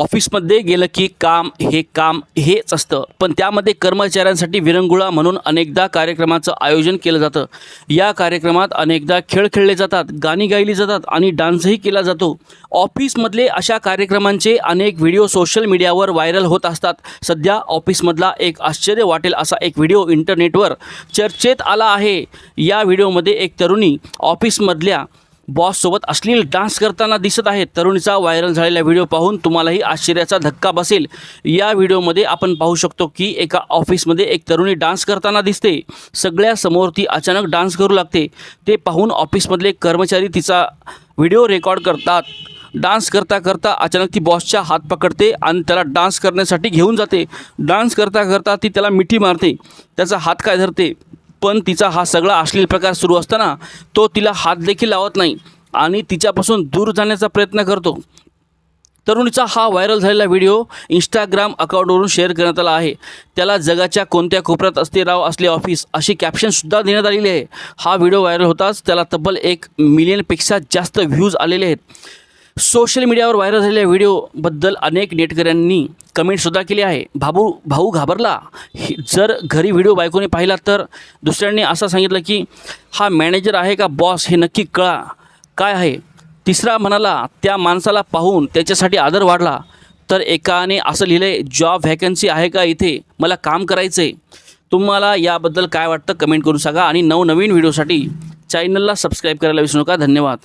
ऑफिसमध्ये गेलं की काम हे काम हेच असतं. पण त्यामध्ये कर्मचाऱ्यांसाठी विरंगुळा म्हणून अनेकदा कार्यक्रमाचं आयोजन केलं जातं. या कार्यक्रमात अनेकदा खेळ खेळले जातात गाणी गायली जातात आणि डान्सही केला जातो. ऑफिसमधले अशा कार्यक्रमांचे अनेक व्हिडिओ सोशल मीडियावर व्हायरल होत असतात. सध्या ऑफिसमधला एक आश्चर्य वाटेल असा एक व्हिडिओ इंटरनेटवर चर्चेत आला आहे. या व्हिडिओमध्ये एक तरुणी ऑफिसमधल्या बॉससोबत अश्लील डान्स करताना दिसत आहे. तरुणीचा व्हायरल झालेला व्हिडिओ पाहून तुम्हालाही आश्चर्याचा धक्का बसेल. या व्हिडिओमध्ये आपण पाहू शकतो की एका ऑफिसमध्ये एक तरुणी डान्स करताना दिसते. सगळ्यासमोर ती अचानक डान्स करू लागते. ते पाहून ऑफिसमधले कर्मचारी तिचा व्हिडिओ रेकॉर्ड करतात. डान्स करता करता अचानक ती बॉसच्या हात पकडते आणि त्याला डान्स करण्यासाठी घेऊन जाते. डान्स करता करता ती त्याला मिठी मारते. त्याचा हात काय धरते? पण तिचा हा सगळा अश्लील प्रकार सुरू असताना तो तिला हात देखील लावत नाही आणि तिच्यापासून दूर जाण्याचा प्रयत्न करतो. तरुणीचा हा व्हायरल झालेला व्हिडिओ इंस्टाग्राम अकाउंटवरून शेअर करण्यात आला आहे. त्याला जगाच्या कोणत्या कोपऱ्यात असते राव असले ऑफिस अशी कॅप्शनसुद्धा देण्यात आलेली आहे. हा व्हिडिओ व्हायरल होताच त्याला तब्बल एक मिलियनपेक्षा जास्त व्ह्यूज आलेले आहेत. सोशल मीडियावर व्हायरल झालेल्या व्हिडिओबद्दल अनेक नेटकऱ्यांनी कमेंटसुद्धा केली आहे. भाऊ भाऊ घाबरला. हे- जर घरी व्हिडिओ बायकोने पाहिला तर दुसऱ्यांनी असं सांगितलं की हा मॅनेजर आहे का बॉस हे नक्की कळा. काय आहे? तिसरा म्हणाला त्या माणसाला पाहून त्याच्यासाठी आदर वाढला. तर एकाने असं लिहिलं आहे जॉब व्हॅकन्सी आहे का इथे? मला काम करायचं आहे तुम्हाला याबद्दल काय वाटतं कमेंट करून सांगा आणि नवनवीन व्हिडिओसाठी चॅनलला सबस्क्राईब करायला विसरू नका. धन्यवाद.